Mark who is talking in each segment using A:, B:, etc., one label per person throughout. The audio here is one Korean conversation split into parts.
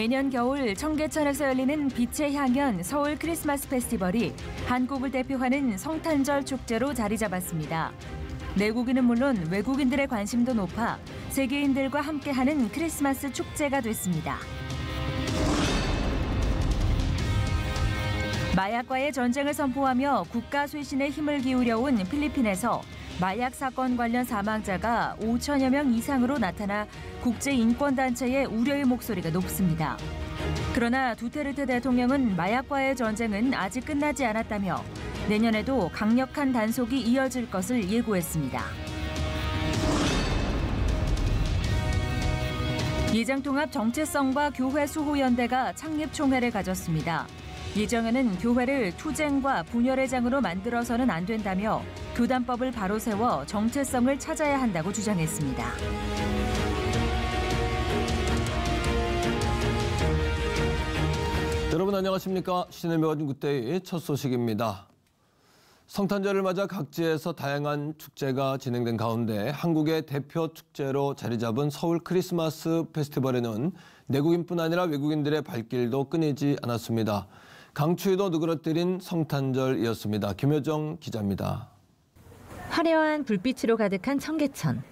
A: 매년 겨울 청계천에서 열리는 빛의 향연 서울 크리스마스 페스티벌이 한국을 대표하는 성탄절 축제로 자리 잡았습니다. 내국인은 물론 외국인들의 관심도 높아 세계인들과 함께하는 크리스마스 축제가 됐습니다. 마약과의 전쟁을 선포하며 국가 쇄신에 힘을 기울여온 필리핀에서 마약 사건 관련 사망자가 5천여 명 이상으로 나타나 국제인권단체의 우려의 목소리가 높습니다. 그러나 두테르테 대통령은 마약과의 전쟁은 아직 끝나지 않았다며 내년에도 강력한 단속이 이어질 것을 예고했습니다. 예장통합 정체성과 교회 수호연대가 창립 총회를 가졌습니다. 예정에는 교회를 투쟁과 분열의 장으로 만들어서는 안 된다며 교단법을 바로 세워 정체성을 찾아야 한다고 주장했습니다.
B: 여러분 안녕하십니까? 신의 묘진 그때의 첫 소식입니다. 성탄절을 맞아 각지에서 다양한 축제가 진행된 가운데 한국의 대표 축제로 자리 잡은 서울 크리스마스 페스티벌에는 내국인뿐 아니라 외국인들의 발길도 끊이지 않았습니다. 강추위도 누그러뜨린 성탄절이었습니다. 김효정 기자입니다.
C: 화려한 불빛으로 가득한 청계천.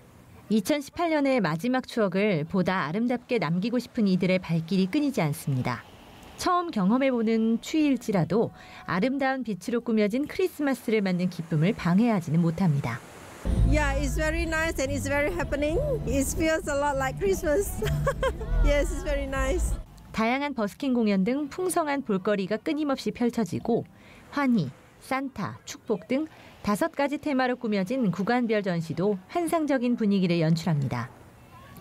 C: 2018년의 마지막 추억을 보다 아름답게 남기고 싶은 이들의 발길이 끊이지 않습니다. 처음 경험해보는 추위일지라도 아름다운 빛으로 꾸며진 크리스마스를 맞는 기쁨을 방해하지는 못합니다.
D: Yeah, it's very nice and it's very happening. It feels a lot like Christmas. yes, it's very nice.
C: 다양한 버스킹 공연 등 풍성한 볼거리가 끊임없이 펼쳐지고 환희, 산타, 축복 등 다섯 가지 테마로 꾸며진 구간별 전시도 환상적인 분위기를 연출합니다.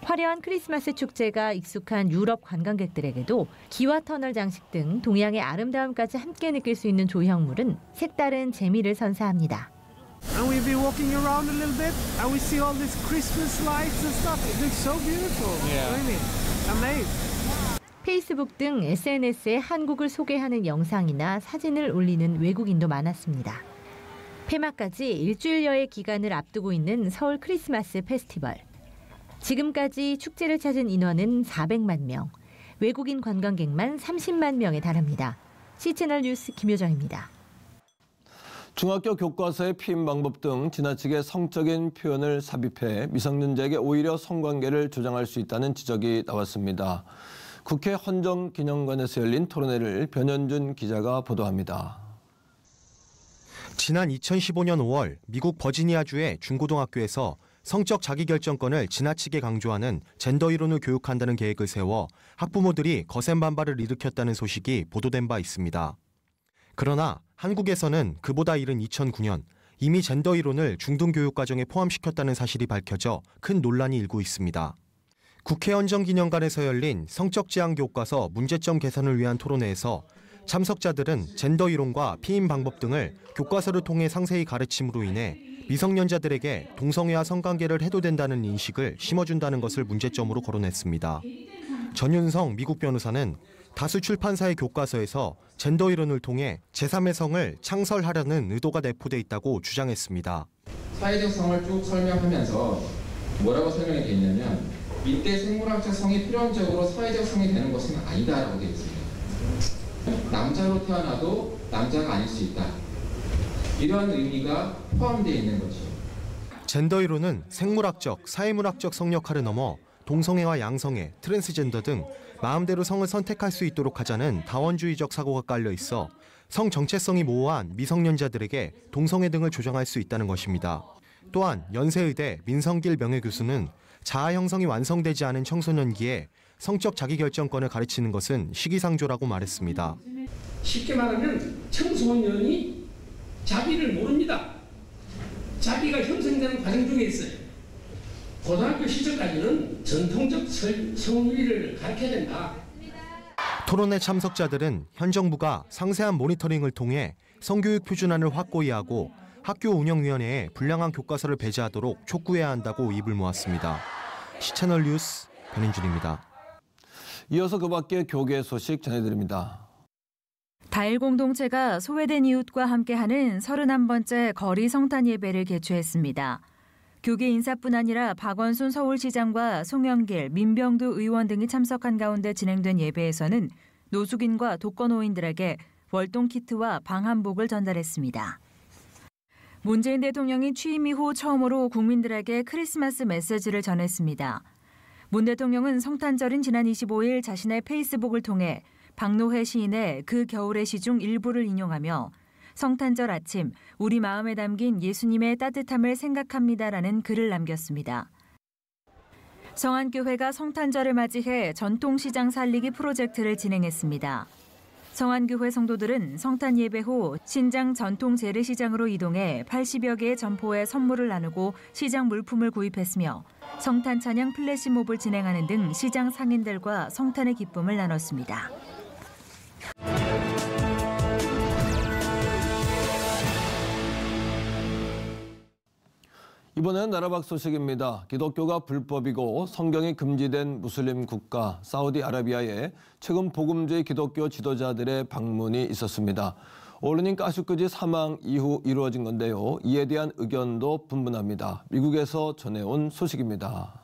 C: 화려한 크리스마스 축제가 익숙한 유럽 관광객들에게도 기와 터널 장식 등 동양의 아름다움까지 함께 느낄 수 있는 조형물은 색다른 재미를 선사합니다.
E: And we've been walking around a little bit and we see all these Christmas lights and stuff. It looks so beautiful. Yeah. Really amazed.
C: 페이스북 등 SNS에 한국을 소개하는 영상이나 사진을 올리는 외국인도 많았습니다. 폐막까지 일주일여의 기간을 앞두고 있는 서울 크리스마스 페스티벌. 지금까지 축제를 찾은 인원은 400만 명, 외국인 관광객만 30만 명에 달합니다. 시채널 뉴스 김효정입니다.
B: 중학교 교과서의 피임 방법 등 지나치게 성적인 표현을 삽입해 미성년자에게 오히려 성관계를 조장할 수 있다는 지적이 나왔습니다. 국회 헌정기념관에서 열린 토론회를 변현준 기자가 보도합니다.
F: 지난 2015년 5월 미국 버지니아주의 중고등학교에서 성적 자기결정권을 지나치게 강조하는 젠더 이론을 교육한다는 계획을 세워 학부모들이 거센 반발을 일으켰다는 소식이 보도된 바 있습니다. 그러나 한국에서는 그보다 이른 2009년 이미 젠더 이론을 중등교육과정에 포함시켰다는 사실이 밝혀져 큰 논란이 일고 있습니다. 국회 헌정기념관에서 열린 성적 지향 교과서 문제점 개선을 위한 토론회에서 참석자들은 젠더 이론과 피임 방법 등을 교과서를 통해 상세히 가르침으로 인해 미성년자들에게 동성애와 성관계를 해도 된다는 인식을 심어준다는 것을 문제점으로 거론했습니다. 전윤성 미국 변호사는 다수 출판사의 교과서에서 젠더 이론을 통해 제3의 성을 창설하려는 의도가 내포돼 있다고 주장했습니다.
G: 사회적 성을 쭉 설명하면서 뭐라고 설명이 되어 있냐면 이때 생물학적 성이 필연적으로 사회적 성이 되는 것은 아니다라고 되어 있습니다. 남자로 태어나도 남자가 아닐 수 있다. 이러한 의미가 포함되어 있는 거죠.
F: 젠더 이론은 생물학적, 사회문학적 성 역할을 넘어 동성애와 양성애, 트랜스젠더 등 마음대로 성을 선택할 수 있도록 하자는 다원주의적 사고가 깔려 있어 성 정체성이 모호한 미성년자들에게 동성애 등을 조정할 수 있다는 것입니다. 또한 연세의대 민성길 명예교수는 자아 형성이 완성되지 않은 청소년기에 성적 자기결정권을 가르치는 것은 시기상조라고 말했습니다.
H: 쉽게 말하면 청소년이 자기를 모릅니다. 자기가 형성되는 과정 중에 있어요. 고등학교 시절까지는 전통적 성리를 가르쳐야 된다.
F: 토론회 참석자들은 현 정부가 상세한 모니터링을 통해 성교육 표준안을 확고히 하고 학교 운영위원회에 불량한 교과서를 배제하도록 촉구해야 한다고 입을 모았습니다. 시채널 뉴스 변인준입니다.
B: 이어서 그 밖에 교계 소식 전해드립니다.
A: 다일 공동체가 소외된 이웃과 함께하는 31번째 거리 성탄 예배를 개최했습니다. 교계 인사뿐 아니라 박원순 서울시장과 송영길, 민병두 의원 등이 참석한 가운데 진행된 예배에서는 노숙인과 독거노인들에게 월동 키트와 방한복을 전달했습니다. 문재인 대통령이 취임 이후 처음으로 국민들에게 크리스마스 메시지를 전했습니다. 문 대통령은 성탄절인 지난 25일 자신의 페이스북을 통해 박노해 시인의 그 겨울의 시 중 일부를 인용하며 성탄절 아침 우리 마음에 담긴 예수님의 따뜻함을 생각합니다라는 글을 남겼습니다. 성안교회가 성탄절을 맞이해 전통시장 살리기 프로젝트를 진행했습니다. 성안교회 성도들은 성탄 예배 후 신장 전통 재래시장으로 이동해 80여 개의 점포에 선물을 나누고 시장 물품을 구입했으며 성탄 찬양 플래시몹을 진행하는 등 시장 상인들과 성탄의 기쁨을 나눴습니다.
B: 이번엔 나라박 소식입니다. 기독교가 불법이고 성경이 금지된 무슬림 국가 사우디아라비아에 최근 복음주의 기독교 지도자들의 방문이 있었습니다. 오르닌 가슈크지 사망 이후 이루어진 건데요. 이에 대한 의견도 분분합니다. 미국에서 전해온 소식입니다.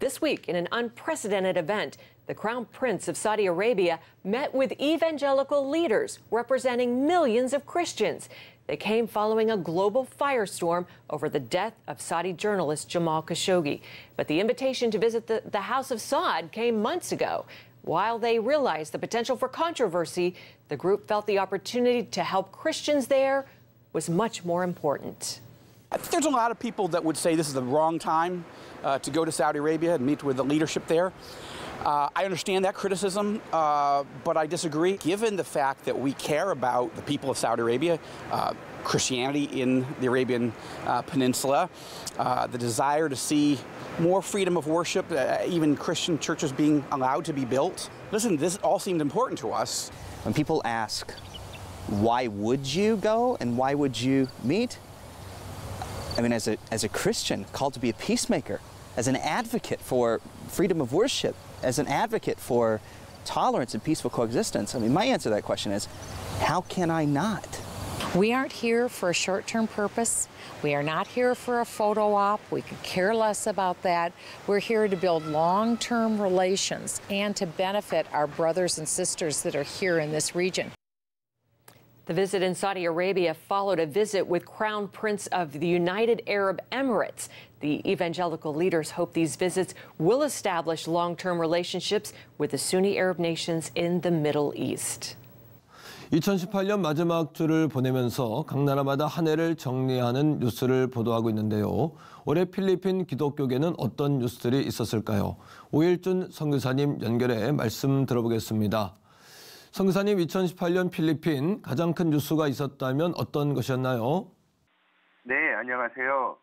I: This week, in an unprecedented event, the Crown Prince of Saudi Arabia met with evangelical leaders representing millions of Christians. They came following a global firestorm over the death of Saudi journalist Jamal Khashoggi. But the invitation to visit the, the House of Saud came months ago. While they realized the potential for controversy, the group felt the opportunity to help Christians there was much more important.
J: I think there's a lot of people that would say this is the wrong time uh, to go to Saudi Arabia and meet with the leadership there. Uh, I understand that criticism, uh, but I disagree. Given the fact that we care about the people of Saudi Arabia, uh, Christianity in the Arabian uh, Peninsula, uh, the desire to see more freedom of worship, uh, even Christian churches being allowed to be built. Listen, this all seemed important to us.
K: When people ask, why would you go and why would you meet? I mean, as a, as a Christian called to be a peacemaker, as an advocate for freedom of worship, as an advocate for tolerance and peaceful coexistence, I mean, my answer to that question is how can I not?
L: We aren't here for a short term purpose. We are not here for a photo op. We could care less about that. We're here to build long term relations and to benefit our brothers and sisters that are here in this region.
I: The visit in Saudi Arabia followed a visit with Crown Prince of the United Arab Emirates. The evangelical leaders hope these visits will establish long term relationships with the Sunni Arab nations in the Middle East.
B: 2018년 마지막 주를 보내면서 각 나라마다 한 해를 정리하는 뉴스를 보도하고 있는데요. 올해 필리핀 기독교계는 어떤 뉴스들이 있었을까요? 오일준 선교사님 연결해 말씀 들어보겠습니다. 선교사님 2018년 필리핀 가장 큰 뉴스가 있었다면 어떤 것이었나요?
M: 네, 안녕하세요.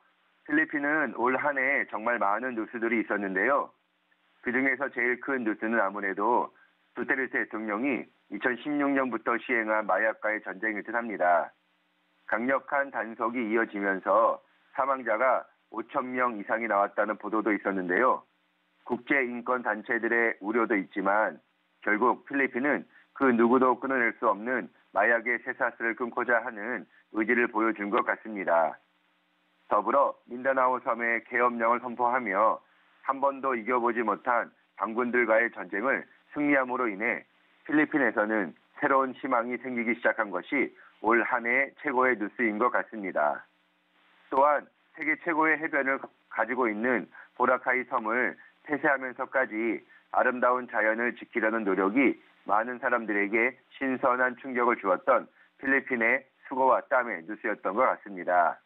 M: 필리핀은 올 한 해 정말 많은 뉴스들이 있었는데요. 그 중에서 제일 큰 뉴스는 아무래도 두테르테 대통령이 2016년부터 시행한 마약과의 전쟁일 듯합니다. 강력한 단속이 이어지면서 사망자가 5천 명 이상이 나왔다는 보도도 있었는데요. 국제 인권 단체들의 우려도 있지만 결국 필리핀은 그 누구도 끊어낼 수 없는 마약의 쇠사슬을 끊고자 하는 의지를 보여준 것 같습니다. 더불어 민다나오 섬의 계엄령을 선포하며 한 번도 이겨보지 못한 반군들과의 전쟁을 승리함으로 인해 필리핀에서는 새로운 희망이 생기기 시작한 것이 올 한해 최고의 뉴스인 것 같습니다. 또한 세계 최고의 해변을 가지고 있는 보라카이 섬을 폐쇄하면서까지 아름다운 자연을 지키려는 노력이 많은 사람들에게 신선한 충격을 주었던 필리핀의 수고와 땀의 뉴스였던 것 같습니다.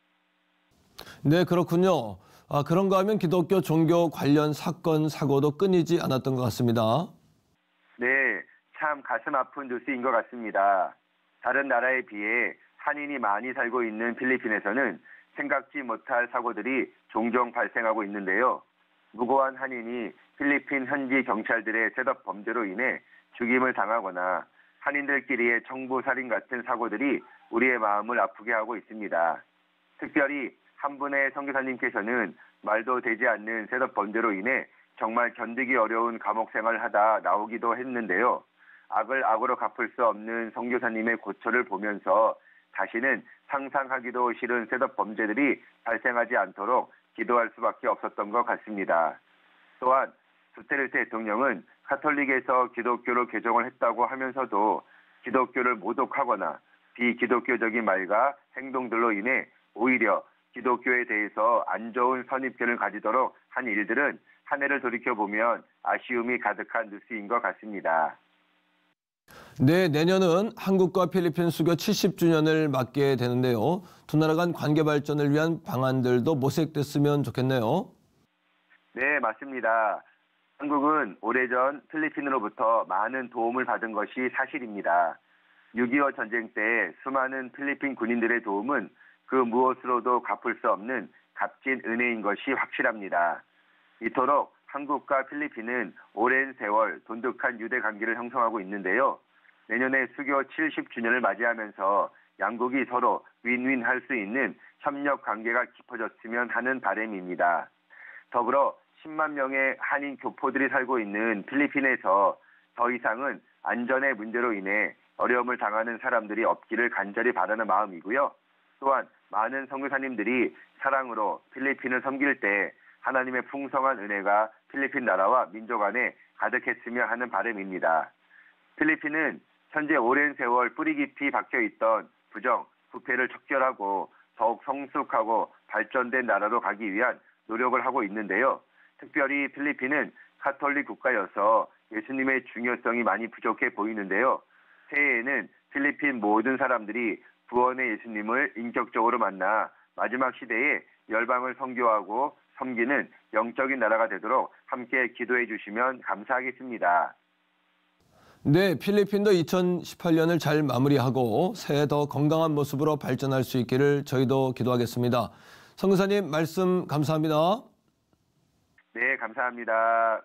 B: 네, 그렇군요. 아, 그런가 하면 기독교 종교 관련 사건, 사고도 끊이지 않았던 것 같습니다.
M: 네, 참 가슴 아픈 뉴스인 것 같습니다. 다른 나라에 비해 한인이 많이 살고 있는 필리핀에서는 생각지 못할 사고들이 종종 발생하고 있는데요. 무고한 한인이 필리핀 현지 경찰들의 셋업 범죄로 인해 죽임을 당하거나 한인들끼리의 청부 살인 같은 사고들이 우리의 마음을 아프게 하고 있습니다. 특별히 한 분의 선교사님께서는 말도 되지 않는 셋업 범죄로 인해 정말 견디기 어려운 감옥 생활을 하다 나오기도 했는데요. 악을 악으로 갚을 수 없는 선교사님의 고초를 보면서 다시는 상상하기도 싫은 셋업 범죄들이 발생하지 않도록 기도할 수밖에 없었던 것 같습니다. 또한 두테르테 대통령은 카톨릭에서 기독교로 개종을 했다고 하면서도 기독교를 모독하거나 비기독교적인 말과 행동들로 인해 오히려 기독교에 대해서 안 좋은 선입견을 가지도록 한 일들은 한 해를 돌이켜보면 아쉬움이 가득한 뉴스인 것 같습니다.
B: 네, 내년은 한국과 필리핀 수교 70주년을 맞게 되는데요. 두 나라 간 관계 발전을 위한 방안들도 모색됐으면 좋겠네요.
M: 네, 맞습니다. 한국은 오래전 필리핀으로부터 많은 도움을 받은 것이 사실입니다. 6.25 전쟁 때 수많은 필리핀 군인들의 도움은 그 무엇으로도 갚을 수 없는 값진 은혜인 것이 확실합니다. 이토록 한국과 필리핀은 오랜 세월 돈독한 유대 관계를 형성하고 있는데요. 내년에 수교 70주년을 맞이하면서 양국이 서로 윈윈할 수 있는 협력 관계가 깊어졌으면 하는 바람입니다. 더불어 10만 명의 한인 교포들이 살고 있는 필리핀에서 더 이상은 안전의 문제로 인해 어려움을 당하는 사람들이 없기를 간절히 바라는 마음이고요. 또한 많은 선교사님들이 사랑으로 필리핀을 섬길 때 하나님의 풍성한 은혜가 필리핀 나라와 민족 안에 가득했으며 하는 바람입니다. 필리핀은 현재 오랜 세월 뿌리 깊이 박혀 있던 부정, 부패를 척결하고 더욱 성숙하고 발전된 나라로 가기 위한 노력을 하고 있는데요. 특별히 필리핀은 카톨릭 국가여서 예수님의 중요성이 많이 부족해 보이는데요. 새해에는 필리핀 모든 사람들이 구원의 예수님을 인격적으로 만나 마지막 시대에 열방을 선교하고 섬기는 영적인 나라가 되도록 함께 기도해 주시면 감사하겠습니다.
B: 네, 필리핀도 2018년을 잘 마무리하고 새해 더 건강한 모습으로 발전할 수 있기를 저희도 기도하겠습니다. 성교사님 말씀 감사합니다.
M: 네, 감사합니다.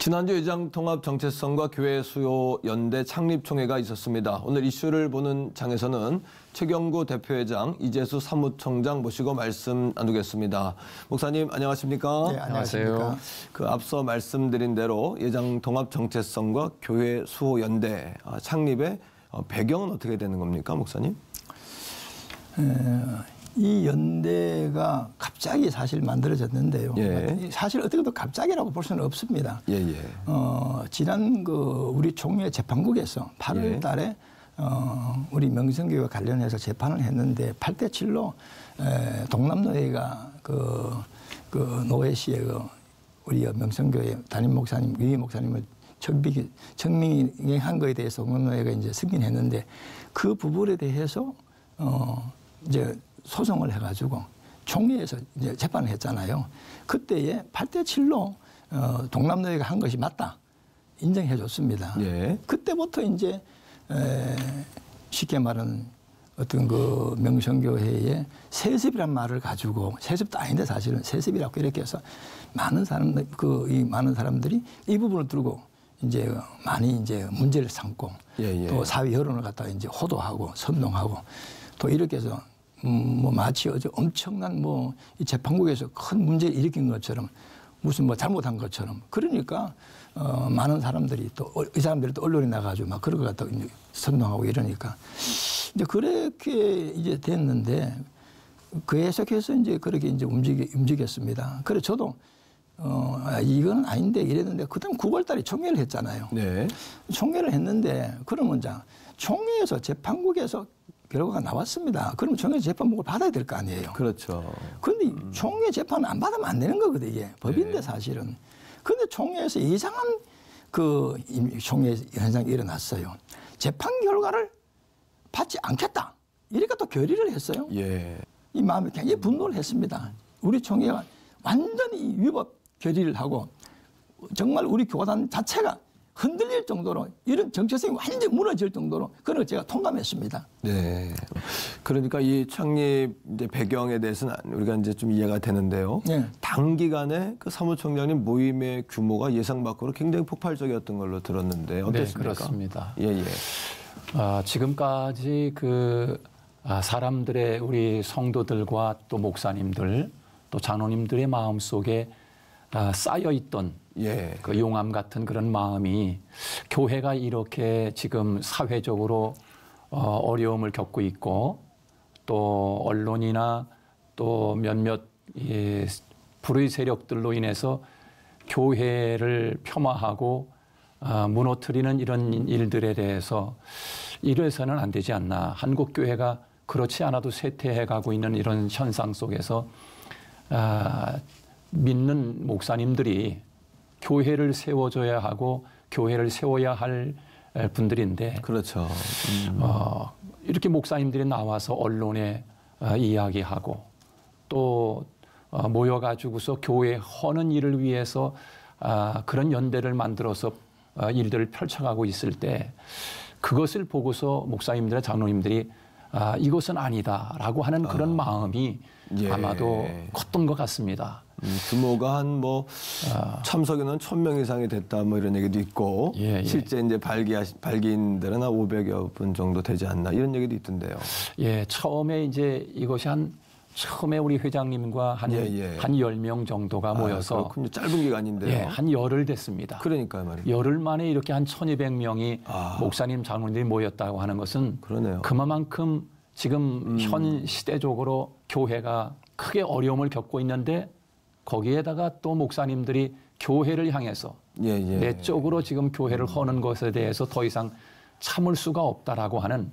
B: 지난주 의장통합 정체성과 교회 수요 연대 창립총회가 있었습니다. 오늘 이슈를 보는 장에서는 최경구 대표회장, 이재수 사무총장 모시고 말씀 나누겠습니다. 목사님 안녕하십니까?
N: 네, 안녕하세요.
B: 그 앞서 말씀드린 대로 예장 통합 정체성과 교회 수호 연대 아, 창립의 어, 배경은 어떻게 되는 겁니까, 목사님?
N: 이 연대가 갑자기 사실 만들어졌는데요.
B: 예.
N: 사실 어떻게 보 갑자기라고 볼 수는 없습니다.
B: 예, 예.
N: 어, 지난 그 우리 총회 재판국에서 8월
B: 예.
N: 달에 어, 우리 명성교회 관련해서 재판을 했는데 8대 7로 에, 동남노회가 그, 그 노회시의 그 우리 명성교회 담임 목사님, 위위 목사님을 청빙, 청명한 거에 대해서 동남노회가 이제 승인했는데 그 부분에 대해서 어, 이제 소송을 해가지고 총회에서 이제 재판을 했잖아요. 그때에 8대 7로 어, 동남노회가 한 것이 맞다. 인정해 줬습니다.
B: 예.
N: 그때부터 이제 에, 쉽게 말하는 어떤 그 명성교회의 세습이란 말을 가지고 세습도 아닌데 사실은 세습이라고 이렇게 해서 많은 사람들 그이 많은 사람들이 이 부분을 두고 이제 많이 이제 문제를 삼고
B: 예, 예.
N: 또 사회 여론을 갖다가 이제 호도하고 선동하고 또 이렇게 해서 음, 뭐 마치 어제 엄청난 뭐 이 재판국에서 큰 문제를 일으킨 것처럼 무슨 뭐 잘못한 것처럼 그러니까 어, 많은 사람들이 또 이 사람들이 또 언론에 나가지고 막 그런 것 갖다 이제 선동하고 이러니까 이제 그렇게 이제 됐는데 그 해석해서 이제 그렇게 이제 움직이, 움직였습니다. 그래 저도 어, 아, 이건 아닌데 이랬는데 그다음 9월 달에 총회를 했잖아요.
B: 네.
N: 총회를 했는데 그러면 자 총회에서 재판국에서 결과가 나왔습니다. 그러면 총회 재판국을 받아야 될 거 아니에요.
B: 그렇죠.
N: 근데 총회 재판을 안 받으면 안 되는 거거든 이게 법인데
B: 네.
N: 사실은. 근데 총회에서 이상한 그 이- 총회 현상이 일어났어요. 재판 결과를 받지 않겠다. 이렇게 또 결의를 했어요.
B: 예.
N: 이 마음에 굉장히 분노를 했습니다. 우리 총회가 완전히 위법 결의를 하고 정말 우리 교단 자체가 흔들릴 정도로 이런 정체성이 완전히 무너질 정도로 그런 걸 제가 통감했습니다.
B: 네. 그러니까 이 창립 이제 배경에 대해서는 우리가 이제 좀 이해가 되는데요.
N: 네.
B: 단기간에 그 사무총장님 모임의 규모가 예상 밖으로 굉장히 폭발적이었던 걸로 들었는데 어땠습니까?
O: 네, 그렇습니다.
B: 예, 예.
O: 아, 지금까지 그 아, 사람들의 우리 성도들과 또 목사님들 또 장로님들의 마음 속에 아, 쌓여 있던
B: 예.
O: 그 용암 같은 그런 마음이 교회가 이렇게 지금 사회적으로 어, 어려움을 겪고 있고 또 언론이나 또 몇몇 이 불의 세력들로 인해서 교회를 폄하하고 아, 무너뜨리는 이런 일들에 대해서 이래서는 안 되지 않나. 한국 교회가 그렇지 않아도 쇠퇴해 가고 있는 이런 현상 속에서 아, 믿는 목사님들이 교회를 세워줘야 하고 교회를 세워야 할 분들인데
B: 그렇죠. 음.
O: 어, 이렇게 목사님들이 나와서 언론에 어, 이야기하고 또 어, 모여가지고서 교회 허는 일을 위해서 아, 그런 연대를 만들어서 어, 일들을 펼쳐가고 있을 때 그것을 보고서 목사님들과 장로님들이 아, 이것은 아니다라고 하는 그런 마음이
B: 예.
O: 아마도 컸던 것 같습니다.
B: 음, 규모가 한 뭐 참석인은 천 명 이상이 됐다 뭐 이런 얘기도 있고
O: 예, 예.
B: 실제 이제 발기 발기인들은 한 500여 분 정도 되지 않나 이런 얘기도 있던데요.
O: 예, 처음에 이제 이것이 한 처음에 우리 회장님과 한
B: 예, 예.
O: 한 열 명 정도가
B: 아,
O: 모여서
B: 그렇군요. 짧은 기간인데요.
O: 예, 한 열흘 됐습니다.
B: 그러니까요, 말이에요.
O: 열흘 만에 이렇게 한 1200명이
B: 아.
O: 목사님 장로님들이 모였다고 하는 것은
B: 그러네요.
O: 그만큼 지금
B: 음.
O: 현 시대적으로 교회가 크게 어려움을 겪고 있는데 거기에다가 또 목사님들이 교회를 향해서
B: 예, 예.
O: 내 쪽으로 지금 교회를 허는 것에 대해서 더 이상 참을 수가 없다라고 하는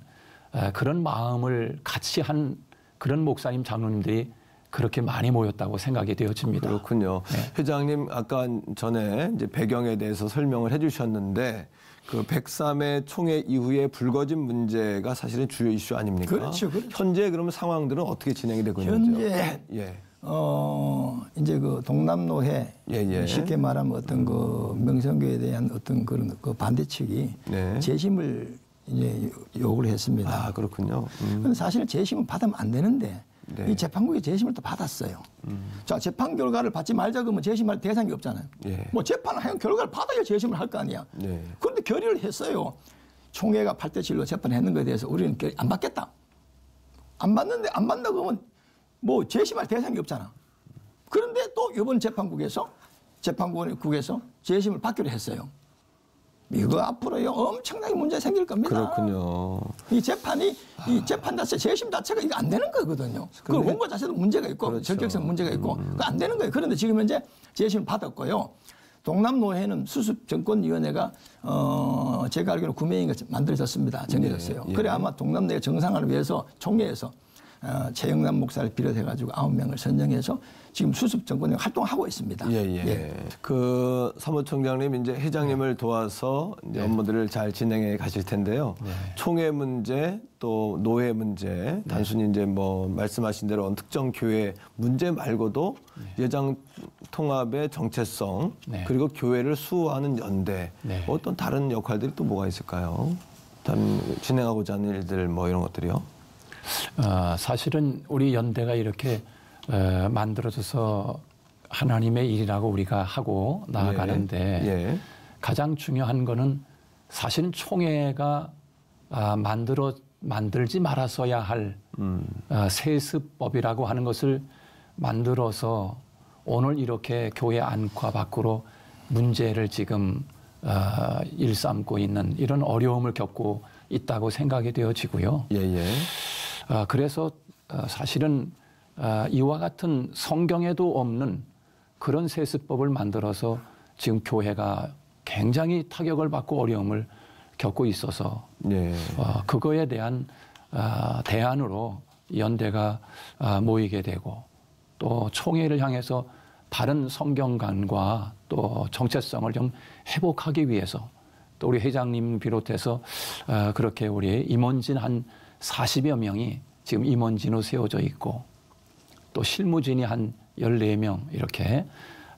O: 에, 그런 마음을 같이 한 그런 목사님 장로님들이 그렇게 많이 모였다고 생각이 되어집니다.
B: 그렇군요. 회장님 아까 전에 이제 배경에 대해서 설명을 해주셨는데 그 103회 총회 이후에 불거진 문제가 사실은 주요 이슈 아닙니까?
N: 그렇죠, 그렇죠.
B: 현재 그러면 상황들은 어떻게 진행이 되고 있는지요?
N: 현재
B: 예.
N: 어 이제 그 동남노회
B: 예, 예.
N: 쉽게 말하면 어떤 그 명성교에 대한 어떤 그런 그 반대 측이
B: 네.
N: 재심을 이제 요구를 했습니다.
B: 아 그렇군요. 음.
N: 근데 사실은 재심은 받으면 안 되는데
B: 네.
N: 이 재판국이 재심을 또 받았어요. 자 재판 결과를 받지 말자 그러면 재심할 대상이 없잖아요.
B: 예.
N: 뭐 재판을 하면 결과를 받아야 재심을 할 거 아니야.
B: 네.
N: 그런데 결의를 했어요. 총회가 8대 7로 재판했는 것에 대해서 우리는 결의 안 받겠다. 안 받는데 안 받는다 그러면 뭐 재심할 대상이 없잖아. 그런데 또 이번 재판국에서 재판국에서 재심을 받기로 했어요. 이거 앞으로요 엄청나게 문제 생길 겁니다.
B: 그렇군요.
N: 이 재판이 이 재판 자체 재심 자체가 이거 안 되는 거거든요. 그
B: 근데-
N: 원고 자체도 문제가 있고
B: 그렇죠.
N: 절격성 문제가 있고 그거 안 되는 거예요. 그런데 지금 현재 재심 받았고요. 동남노회는 수습 정권위원회가 어 제가 알기로 구매인가 만들어졌습니다. 정해졌어요.
B: 예, 예.
N: 그래 아마 동남노회 정상화를 위해서 총회에서 어, 최영남 목사를 비롯해가지고 아홉 명을 선정해서 지금 수습 정권이 활동하고 있습니다.
B: 예, 예. 그 사무총장님 이제 회장님을 도와서 이제 업무들을 잘 진행해 가실 텐데요. 총회 문제 또 노회 문제 단순히 이제 뭐 말씀하신 대로 특정 교회 문제 말고도 예장 통합의 정체성
O: 네.
B: 그리고 교회를 수호하는 연대
O: 네.
B: 뭐 어떤 다른 역할들이 또 뭐가 있을까요? 다른 진행하고자 하는 일들 뭐 이런 것들이요.
O: 어, 사실은 우리 연대가 이렇게 어, 만들어져서 하나님의 일이라고 우리가 하고 나아가는데
B: 예.
O: 가장 중요한 거는 사실은 총회가 아, 만들어 만들지 말아서야 할
B: 음.
O: 아, 세습법이라고 하는 것을 만들어서 오늘 이렇게 교회 안과 밖으로 문제를 지금 아, 일삼고 있는 이런 어려움을 겪고 있다고 생각이 되어지고요.
B: 예, 예.
O: 아, 그래서 아, 사실은 아, 이와 같은 성경에도 없는 그런 세습법을 만들어서 지금 교회가 굉장히 타격을 받고 어려움을 겪고 있어서
B: 예.
O: 어, 그거에 대한 아, 대안으로 연대가 아, 모이게 되고 또 총회를 향해서 바른 성경관과 또 정체성을 좀 회복하기 위해서 또 우리 회장님 비롯해서 아, 그렇게 우리 임원진 한 40여 명이 지금 임원진으로 세워져 있고 또 실무진이 한 14명 이렇게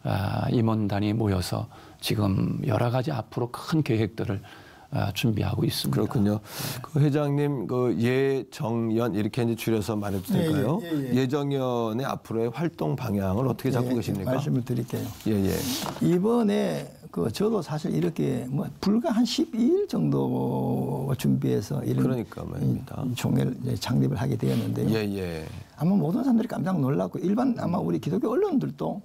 O: 아, 임원단이 모여서 지금 여러 가지 앞으로 큰 계획들을 아, 준비하고 있습니다.
B: 그렇군요. 그 회장님 그 예정연 이렇게 이제 줄여서 말해도
N: 예,
B: 될까요?
N: 예, 예, 예.
B: 정연의 앞으로의 활동 방향을 어떻게 잡고
N: 예,
B: 계십니까?
N: 말씀을 드릴게요.
B: 예, 예.
N: 이번에 그 저도 사실 이렇게 뭐 불과 한 12일 정도 준비해서 이런
B: 그러니까 말입니다.
N: 이 총회를 창립을 하게 되었는데요.
B: 예, 예.
N: 아마 모든 사람들이 깜짝 놀랐고 일반 아마 우리 기독교 언론들도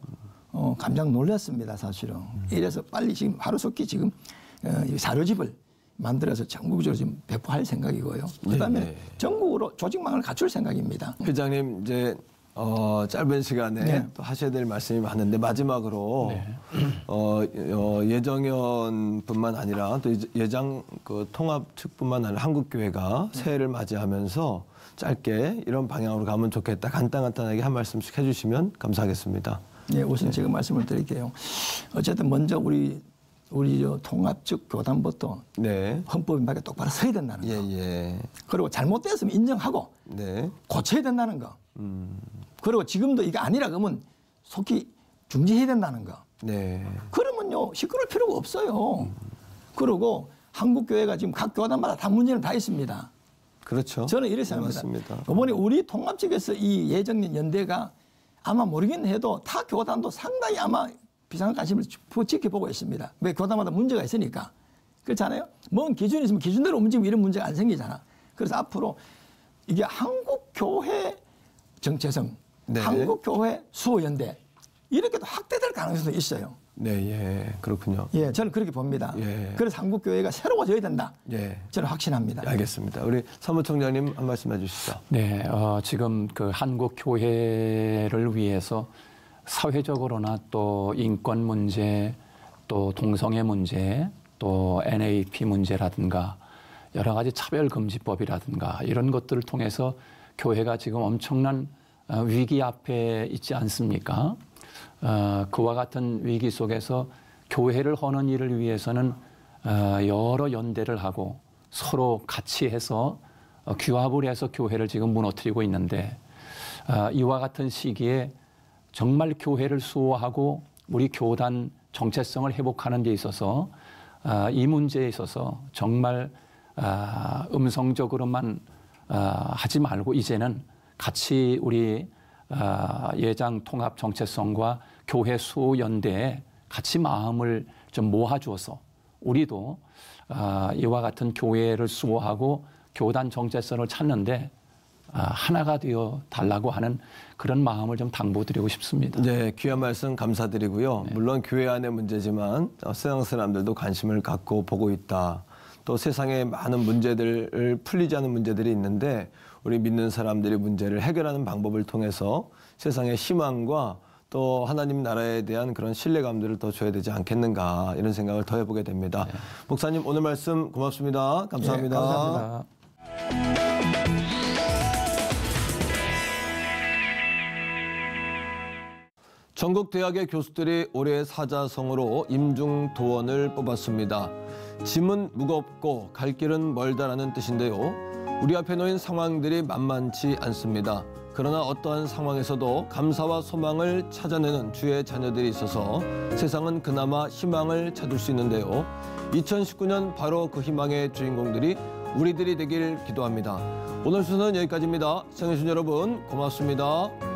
N: 어, 깜짝 놀랐습니다, 사실은. 이래서 빨리 지금 하루속히 지금 어, 이 사료집을 만들어서 전국적으로 지금 배포할 생각이고요. 그다음에
B: 네, 네.
N: 전국으로 조직망을 갖출 생각입니다.
B: 회장님 이제 어, 짧은 시간에
N: 네.
B: 또 하셔야 될 말씀이 많은데 마지막으로 어, 어, 예정연뿐만 아니라 또 예장 그 통합 측뿐만 아니라 한국 교회가 새해를 맞이하면서 짧게 이런 방향으로 가면 좋겠다 간단 간단하게 한 말씀씩 해주시면 감사하겠습니다.
N: 예, 우선 제가 말씀을 드릴게요. 어쨌든 먼저 우리 우리 저 통합 측 교단부터
B: 네.
N: 헌법에 맞게 똑바로 서야 된다는 거.
B: 예.
N: 그리고 잘못됐으면 인정하고
B: 네.
N: 고쳐야 된다는 거.
B: 음.
N: 그리고 지금도 이게 아니라 그러면 속히 중지해야 된다는 거.
B: 네.
N: 그러면요 시끄러울 필요가 없어요. 그리고 한국 교회가 지금 각 교단마다 다 문제는 다 있습니다.
B: 그렇죠.
N: 저는 이렇게 생각합니다.
B: 맞습니다.
N: 이번에 우리 통합 측에서 이 예정년 연대가 아마 모르긴 해도 타 교단도 상당히 아마 비상한 관심을 주- 지켜보고 있습니다. 왜 교단마다 문제가 있으니까. 그렇잖아요? 뭔 기준이 있으면 기준대로 움직이면 이런 문제가 안 생기잖아. 그래서 앞으로 이게 한국 교회 정체성,
B: 네.
N: 한국 교회 수호연대 이렇게도 확대될 가능성도 있어요.
B: 네, 예. 그렇군요.
N: 예, 저는 그렇게 봅니다.
B: 예.
N: 그래서 한국 교회가 새로워져야 된다.
B: 예.
N: 저는 확신합니다.
B: 알겠습니다. 우리 사무총장님 한 말씀 해주시죠.
O: 네, 어, 지금 그 한국 교회를 위해서 사회적으로나 또 인권 문제, 또 동성애 문제, 또 NAP 문제라든가 여러 가지 차별금지법이라든가 이런 것들을 통해서 교회가 지금 엄청난 어, 위기 앞에 있지 않습니까? 어, 그와 같은 위기 속에서 교회를 허는 일을 위해서는 어, 여러 연대를 하고 서로 같이 해서 어, 규합을 해서 교회를 지금 무너뜨리고 있는데 어, 이와 같은 시기에 정말 교회를 수호하고 우리 교단 정체성을 회복하는 데 있어서 아, 이 문제에 있어서 정말 아, 음성적으로만 아, 하지 말고 이제는 같이 우리 아, 예장 통합 정체성과 교회 수호 연대에 같이 마음을 좀 모아주어서 우리도 아, 이와 같은 교회를 수호하고 교단 정체성을 찾는데 아, 하나가 되어 달라고 하는 그런 마음을 좀 당부드리고 싶습니다.
B: 네, 귀한 말씀 감사드리고요. 물론 교회 안의 문제지만 어, 세상 사람들도 관심을 갖고 보고 있다. 또 세상에 많은 문제들을 풀리지 않은 문제들이 있는데 우리 믿는 사람들이 문제를 해결하는 방법을 통해서 세상의 희망과 또 하나님 나라에 대한 그런 신뢰감들을 더 줘야 되지 않겠는가 이런 생각을 더 해보게 됩니다. 목사님 오늘 말씀 고맙습니다. 감사합니다.
N: 예, 감사합니다.
B: 전국 대학의 교수들이 올해 사자성어로 임중도원을 뽑았습니다. 짐은 무겁고 갈 길은 멀다라는 뜻인데요. 우리 앞에 놓인 상황들이 만만치 않습니다. 그러나 어떠한 상황에서도 감사와 소망을 찾아내는 주의 자녀들이 있어서 세상은 그나마 희망을 찾을 수 있는데요. 2019년 바로 그 희망의 주인공들이 우리들이 되길 기도합니다. 오늘 순서는 여기까지입니다. 시청해주신 여러분 고맙습니다.